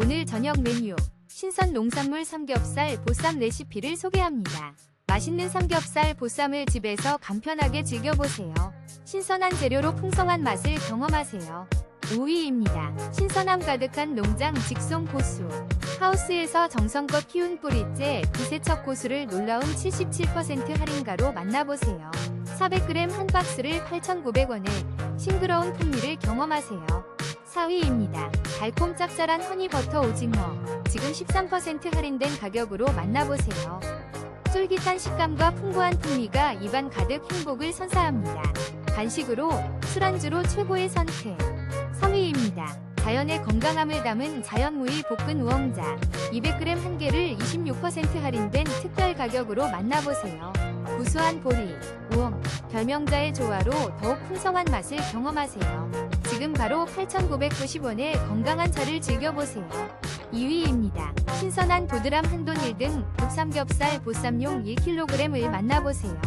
오늘 저녁 메뉴 신선 농산물 삼겹살 보쌈 레시피를 소개합니다. 맛있는 삼겹살 보쌈을 집에서 간편하게 즐겨보세요. 신선한 재료로 풍성한 맛을 경험하세요. 5위입니다. 신선함 가득한 농장 직송 고수. 하우스에서 정성껏 키운 뿌리째 비세척 고수를 놀라운 77% 할인가로 만나보세요. 400g 한 박스를 8,900원에 싱그러운 풍미를 경험하세요. 4위입니다. 달콤 짭짤한 허니버터 오징어. 지금 13% 할인된 가격으로 만나보세요. 쫄깃한 식감과 풍부한 풍미가 입안 가득 행복을 선사합니다. 간식으로 술안주로 최고의 선택. 3위입니다. 자연의 건강함을 담은 자연무의 볶은 우엉자. 200g 한 개를 26% 할인된 특별 가격으로 만나보세요. 구수한 보리, 우엉, 별명자의 조화로 더욱 풍성한 맛을 경험하세요. 지금 바로 8,990원에 건강한 차를 즐겨보세요. 2위입니다. 신선한 도드람 한돈 1등 국삼겹살 보쌈용 1kg을 만나보세요.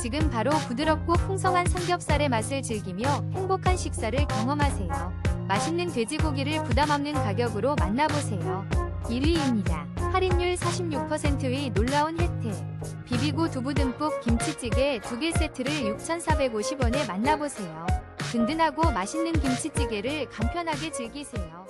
지금 바로 부드럽고 풍성한 삼겹살의 맛을 즐기며 행복한 식사를 경험하세요. 맛있는 돼지고기를 부담 없는 가격으로 만나보세요. 1위입니다. 할인율 46%의 놀라운 혜택. 비비고 두부 듬뿍 김치찌개 2개 세트를 6,450원에 만나보세요. 든든하고 맛있는 김치찌개를 간편하게 즐기세요.